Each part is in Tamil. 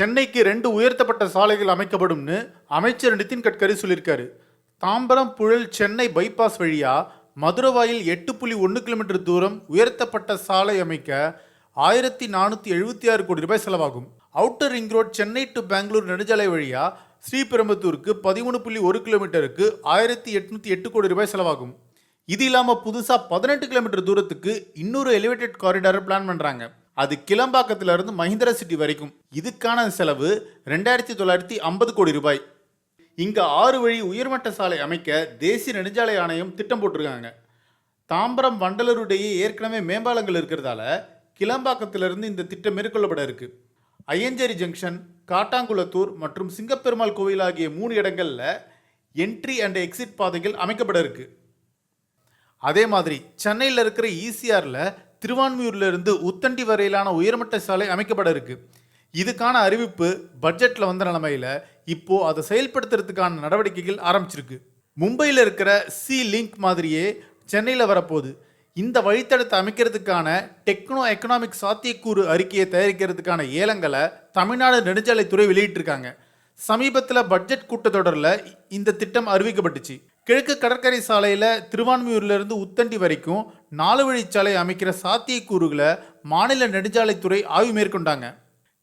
சென்னைக்கு ரெண்டு உயர்த்தப்பட்ட சாலைகள் அமைக்கப்படும்னு அமைச்சர் நிதின் கட்கரி சொல்லியிருக்காரு. தாம்பரம் புழல் சென்னை பைபாஸ் வழியா மதுரவாயில் எட்டு புள்ளி ஒன்று கிலோமீட்டர் தூரம் உயர்த்தப்பட்ட சாலை அமைக்க ஆயிரத்தி நானூற்றி எழுபத்தி ஆறு கோடி ரூபாய் செலவாகும். Outer ring road Chennai to Bangalore நெடுஞ்சாலை வழியா ஸ்ரீபெரும்புத்தூருக்கு பதிமூணு புள்ளி ஒரு கிலோமீட்டருக்கு ஆயிரத்தி எட்நூற்றி எட்டு கோடி ரூபாய் செலவாகும். இது இல்லாமல் புதுசாக பதினெட்டு கிலோமீட்டர் தூரத்துக்கு இன்னொரு எலிவேட்டட் காரிடாரை பிளான் பண்ணுறாங்க அது கிளம்பாக்கத்திலிருந்து மஹிந்திர மஹிந்திரா சிட்டி வரைக்கும். இதுக்கான செலவு ரெண்டாயிரத்தி தொள்ளாயிரத்தி ஐம்பது கோடி ரூபாய். இங்கே ஆறு வழி உயர்மட்ட சாலை அமைக்க தேசிய நெடுஞ்சாலை ஆணையம் திட்டம் போட்டிருக்காங்க. தாம்பரம் வண்டலருடையே ஏற்கனவே மேம்பாலங்கள் இருக்கிறதால கிளம்பாக்கத்திலிருந்து இந்த திட்டம் மேற்கொள்ளப்பட இருக்கு. ஐயஞ்சேரி ஜங்ஷன் காட்டாங்குளத்தூர் மற்றும் சிங்கப்பெருமாள் கோவில் ஆகிய மூணு இடங்களில் என்ட்ரி அண்ட் எக்ஸிட் பாதைகள் அமைக்கப்பட இருக்கு. அதே மாதிரி சென்னையில் இருக்கிற ஈசிஆரில் திருவான்மியூர்ல இருந்து உத்தண்டி வரையிலான உயர்மட்ட சாலை அமைக்கப்பட இருக்கு. இதுக்கான அறிவிப்பு பட்ஜெட்டில் வந்த நிலமையில் இப்போ அதை செயல்படுத்துறதுக்கான நடவடிக்கைகள் ஆரம்பிச்சிருக்கு. மும்பையில் இருக்கிற சி லிங்க் மாதிரியே சென்னையில் வரப்போகுது. இந்த வழித்தடத்தை அமைக்கிறதுக்கான டெக்னோ எக்கனாமிக் சாத்தியக்கூறு அறிக்கையை தயாரிக்கிறதுக்கான ஏலங்களை தமிழ்நாடு நெடுஞ்சாலைத்துறை வெளியிட்டிருக்காங்க. சமீபத்தில் பட்ஜெட் கூட்டத்தொடரில் இந்த திட்டம் அறிவிக்கப்பட்டுச்சு. கிழக்கு கடற்கரை சாலையில் திருவான்மியூர்லேருந்து உத்தண்டி வரைக்கும் நாலு வழிச்சாலை அமைக்கிற சாத்தியக்கூறுகளை மாநில நெடுஞ்சாலைத்துறை ஆய்வு மேற்கொண்டாங்க.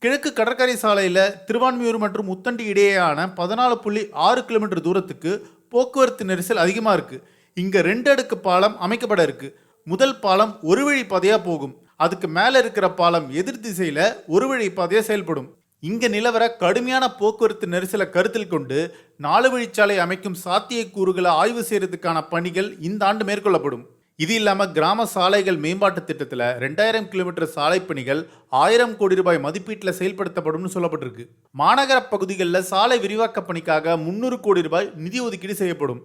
கிழக்கு கடற்கரை சாலையில் திருவான்மியூர் மற்றும் உத்தண்டி இடையேயான பதினாலு புள்ளி ஆறு கிலோமீட்டர் தூரத்துக்கு போக்குவரத்து நெரிசல் அதிகமாக இருக்குது இங்கே ரெண்டு அடுக்கு பாலம் அமைக்கப்பட இருக்கு. முதல் பாலம் ஒரு வழி பாதையாக போகும். அதுக்கு மேலே இருக்கிற பாலம் எதிர் திசையில் ஒரு வழி பாதையாக செயல்படும். இங்கே நிலவர கடுமையான போக்குவரத்து நெரிசலை கருத்தில் கொண்டு நாலு வழிச்சாலை அமைக்கும் சாத்தியக்கூறுகளை ஆய்வு செய்யறதுக்கான பணிகள் இந்த ஆண்டு மேற்கொள்ளப்படும். இது இல்லாமல் கிராம சாலைகள் மேம்பாட்டு திட்டத்தில் ரெண்டாயிரம் கிலோமீட்டர் சாலை பணிகள் ஆயிரம் கோடி ரூபாய் மதிப்பீட்டில் செயல்படுத்தப்படும்னு சொல்லப்பட்டிருக்கு. மாநகர பகுதிகளில் சாலை விரிவாக்க பணிக்காக முந்நூறு கோடி ரூபாய் நிதி ஒதுக்கீடு செய்யப்படும்.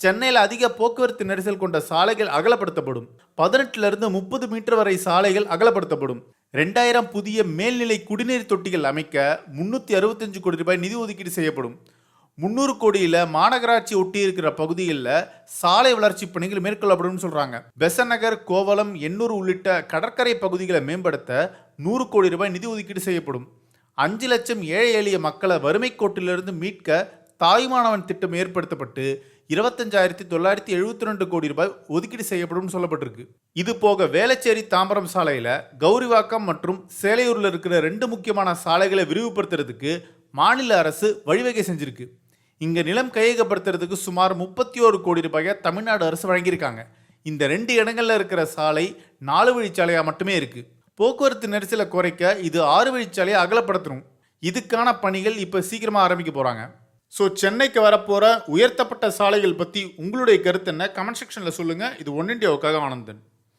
சென்னையில் அதிக போக்குவரத்து நெரிசல் கொண்ட சாலைகள் அகலப்படுத்தப்படும். பதினெட்டுல இருந்து முப்பது மீட்டர் வரை சாலைகள் அகலப்படுத்தப்படும். ரெண்டாயிரம் புதிய மேல்நிலை குடிநீர் தொட்டிகள் அமைக்க முன்னூற்றி அறுபத்தஞ்சு கோடி ரூபாய் நிதி ஒதுக்கீடு செய்யப்படும். முந்நூறு கோடியில் மாநகராட்சி ஒட்டி இருக்கிற பகுதிகளில் சாலை வளர்ச்சி பணிகள் மேற்கொள்ளப்படும் சொல்கிறாங்க பெசன் நகர் கோவளம் எண்ணூர் உள்ளிட்ட கடற்கரை பகுதிகளை மேம்படுத்த நூறு கோடி ரூபாய் நிதி ஒதுக்கீடு செய்யப்படும். அஞ்சு லட்சம் ஏழை எளிய மக்களை வறுமை கோட்டிலிருந்து மீட்க தாய்மானவன் திட்டம் ஏற்படுத்தப்பட்டு இருபத்தஞ்சாயிரத்தி தொள்ளாயிரத்தி எழுபத்தி ரெண்டு கோடி ரூபாய் ஒதுக்கீடு செய்யப்படும் சொல்லப்பட்டிருக்கு. இது போக வேளச்சேரி தாம்பரம் சாலையில் கௌரிவாக்கம் மற்றும் சேலையூரில் இருக்கிற ரெண்டு முக்கியமான சாலைகளை விரிவுபடுத்துறதுக்கு மாநில அரசு வழிவகை செஞ்சிருக்கு. இங்கே நிலம் கையகப்படுத்துறதுக்கு சுமார் முப்பத்தி ஓரு கோடி ரூபாயை தமிழ்நாடு அரசு வழங்கியிருக்காங்க. இந்த ரெண்டு இடங்கள்ல இருக்கிற சாலை நாலு வழிச்சாலையாக மட்டுமே இருக்கு. போக்குவரத்து நெரிசலை குறைக்க இது ஆறு வழிச்சாலையை அகலப்படுத்தணும். இதுக்கான பணிகள் இப்போ சீக்கிரமாக ஆரம்பிக்க போகிறாங்க ஸோ சென்னைக்கு வரப்போகிற உயர்த்தப்பட்ட சாலைகள் பற்றி உங்களுடைய கருத்து என்ன? கமெண்ட் செக்ஷனில் சொல்லுங்கள் இது ஒன் இண்டியாவுக்காக ஆனந்தன்.